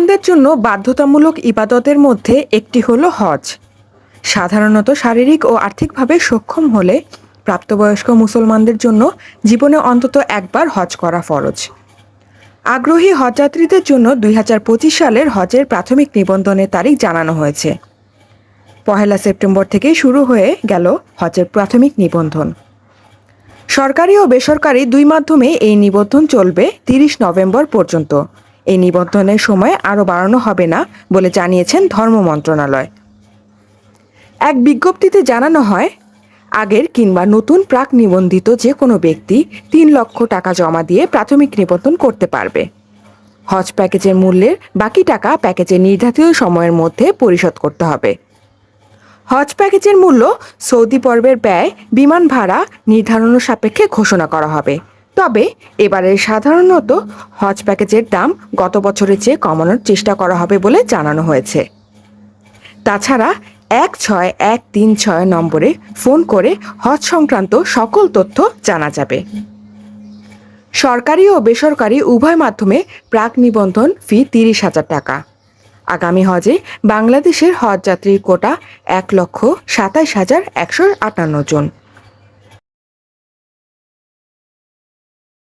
মুসলমানদের জন্য বাধ্যতামূলক ইবাদতের মধ্যে একটি হলো হজ। সাধারণত শারীরিক ও আর্থিকভাবে সক্ষম হলে প্রাপ্তবয়স্ক মুসলমানদের জন্য জীবনে অন্তত একবার হজ করা ফরজ। আগ্রহী হজযাত্রীদের জন্য দুই হাজার পঁচিশ সালের হজের প্রাথমিক নিবন্ধনের তারিখ জানানো হয়েছে। পহেলা সেপ্টেম্বর থেকে শুরু হয়ে গেল হজের প্রাথমিক নিবন্ধন। সরকারি ও বেসরকারি দুই মাধ্যমে এই নিবন্ধন চলবে তিরিশ নভেম্বর পর্যন্ত। এই নিবন্ধনের সময় আরও বাড়ানো হবে না বলে জানিয়েছেন ধর্ম মন্ত্রণালয়। এক বিজ্ঞপ্তিতে জানানো হয়, আগের কিংবা নতুন প্রাক নিবন্ধিত যে কোনো ব্যক্তি তিন লক্ষ টাকা জমা দিয়ে প্রাথমিক নিবন্ধন করতে পারবে। হজ প্যাকেজের মূল্যের বাকি টাকা প্যাকেজের নির্ধারিত সময়ের মধ্যে পরিশোধ করতে হবে। হজ প্যাকেজের মূল্য সৌদি পর্বের ব্যয়, বিমান ভাড়া নির্ধারণ সাপেক্ষে ঘোষণা করা হবে। তবে এবারের সাধারণত হজ প্যাকেজের দাম গত বছরের চেয়ে কমানোর চেষ্টা করা হবে বলে জানানো হয়েছে। তাছাড়া এক ছয় এক তিন ছয় নম্বরে ফোন করে হজ সংক্রান্ত সকল তথ্য জানা যাবে। সরকারি ও বেসরকারি উভয় মাধ্যমে প্রাক নিবন্ধন ফি তিরিশ হাজার টাকা। আগামী হজে বাংলাদেশের হজ যাত্রীর কোটা এক লক্ষ সাতাইশ হাজার একশো আটান্ন জন।